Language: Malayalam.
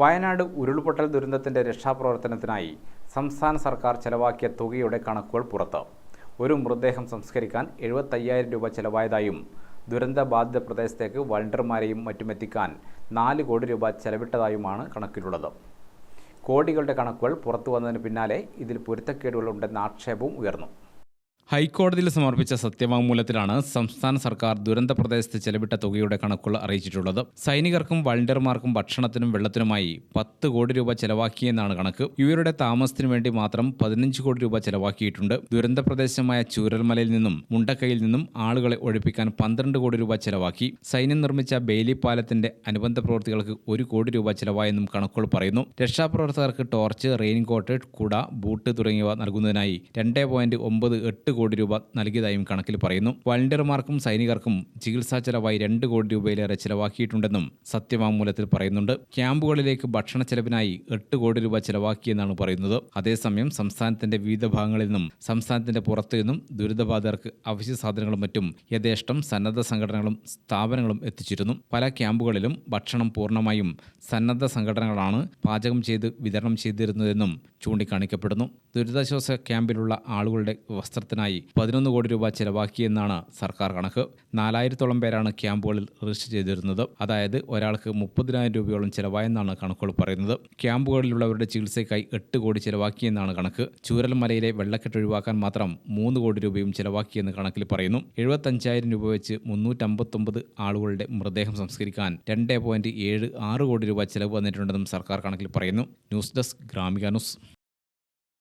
വയനാട് ഉരുൾപൊട്ടൽ ദുരന്തത്തിന്റെ രക്ഷാപ്രവർത്തനത്തിനായി സംസ്ഥാന സർക്കാർ ചെലവാക്കിയ തുകയുടെ കണക്കുകൾ പുറത്ത്. ഒരു മൃതദേഹം സംസ്കരിക്കാൻ എഴുപത്തയ്യായിരം രൂപ ചെലവായതായും ദുരന്ത ബാധിത പ്രദേശത്തേക്ക് വളണ്ടർമാരെയും മറ്റുമെത്തിക്കാൻ നാല് കോടി രൂപ ചെലവിട്ടതായുമാണ് കണക്കിലുള്ളത്. കോടികളുടെ കണക്കുകൾ പുറത്തു വന്നതിന് പിന്നാലെ ഇതിൽ പൊരുത്തക്കേടുകളുണ്ടെന്ന ആക്ഷേപവും ഉയർന്നു. ഹൈക്കോടതിയിൽ സമർപ്പിച്ച സത്യവാങ്മൂലത്തിലാണ് സംസ്ഥാന സർക്കാർ ദുരന്ത പ്രദേശത്ത് ചെലവിട്ട തുകയുടെ കണക്കുകൾ അറിയിച്ചിട്ടുള്ളത്. സൈനികർക്കും വളണ്ടിയർമാർക്കും ഭക്ഷണത്തിനും വെള്ളത്തിനുമായി പത്ത് കോടി രൂപ ചെലവാക്കിയെന്നാണ് കണക്ക്. ഇവരുടെ താമസത്തിനു വേണ്ടി മാത്രം പതിനഞ്ച് കോടി രൂപ ചെലവാക്കിയിട്ടുണ്ട്. ദുരന്ത പ്രദേശമായ ചൂരൽമലയിൽ നിന്നും മുണ്ടക്കയിൽ നിന്നും ആളുകളെ ഒഴിപ്പിക്കാൻ പന്ത്രണ്ട് കോടി രൂപ ചെലവാക്കി. സൈന്യം നിർമ്മിച്ച ബെയിലി പാലത്തിന്റെ അനുബന്ധ പ്രവൃത്തികൾക്ക് ഒരു കോടി രൂപ ചെലവായെന്നും കണക്കുകൾ പറയുന്നു. രക്ഷാപ്രവർത്തകർക്ക് ടോർച്ച് റെയിൻകോട്ട് കുട ബൂട്ട് തുടങ്ങിയവ നൽകുന്നതിനായി രണ്ട് പോയിന്റ് ഒമ്പത് എട്ട് കോടി രൂപ നൽകിയതായും കണക്കിൽ പറയുന്നു. വളണ്ടിയർമാർക്കും സൈനികർക്കും ചികിത്സാ ചെലവായി രണ്ട് കോടി രൂപയിലേറെ ചിലവാക്കിയിട്ടുണ്ടെന്നും സത്യവാങ്മൂലത്തിൽ പറയുന്നുണ്ട്. ക്യാമ്പുകളിലേക്ക് ഭക്ഷണ ചെലവിനായി എട്ട് കോടി രൂപ ചിലവാക്കിയെന്നാണ് പറയുന്നത്. അതേസമയം സംസ്ഥാനത്തിന്റെ വിവിധ ഭാഗങ്ങളിൽ നിന്നും സംസ്ഥാനത്തിന്റെ പുറത്തു നിന്നും ദുരിതബാധിതർക്ക് അവശ്യ സാധനങ്ങളും മറ്റും യഥേഷ്ടം സന്നദ്ധ സംഘടനകളും സ്ഥാപനങ്ങളും എത്തിച്ചിരുന്നു. പല ക്യാമ്പുകളിലും ഭക്ഷണം പൂർണമായും സന്നദ്ധ സംഘടനകളാണ് പാചകം ചെയ്ത് വിതരണം ചെയ്തിരുന്നതെന്നും ചൂണ്ടിക്കാണിക്കപ്പെടുന്നു. ദുരിതാശ്വാസ ക്യാമ്പിലുള്ള ആളുകളുടെ വസ്ത്രത്തിനായി പതിനൊന്ന് കോടി രൂപ ചെലവാക്കിയെന്നാണ് സർക്കാർ കണക്ക്. നാലായിരത്തോളം പേരാണ് ക്യാമ്പുകളിൽ രജിസ്റ്റർ ചെയ്തിരുന്നത്. അതായത് ഒരാൾക്ക് മുപ്പതിനായിരം രൂപയോളം ചെലവായെന്നാണ് കണക്കുകൾ പറയുന്നത്. ക്യാമ്പുകളിലുള്ളവരുടെ ചികിത്സയ്ക്കായി എട്ട് കോടി ചെലവാക്കിയെന്നാണ് കണക്ക്. ചൂരൽമലയിലെ വെള്ളക്കെട്ട് ഒഴിവാക്കാൻ മാത്രം മൂന്ന് കോടി രൂപയും ചെലവാക്കിയെന്ന് കണക്കിൽ പറയുന്നു. എഴുപത്തഞ്ചായിരം രൂപ വെച്ച് മുന്നൂറ്റമ്പത്തൊമ്പത് ആളുകളുടെ മൃതദേഹം സംസ്കരിക്കാൻ രണ്ട് പോയിന്റ് ഏഴ് ആറ് കോടി രൂപ ചെലവ് വന്നിട്ടുണ്ടെന്നും സർക്കാർ കണക്കിൽ പറയുന്നു. News desk Gramika news.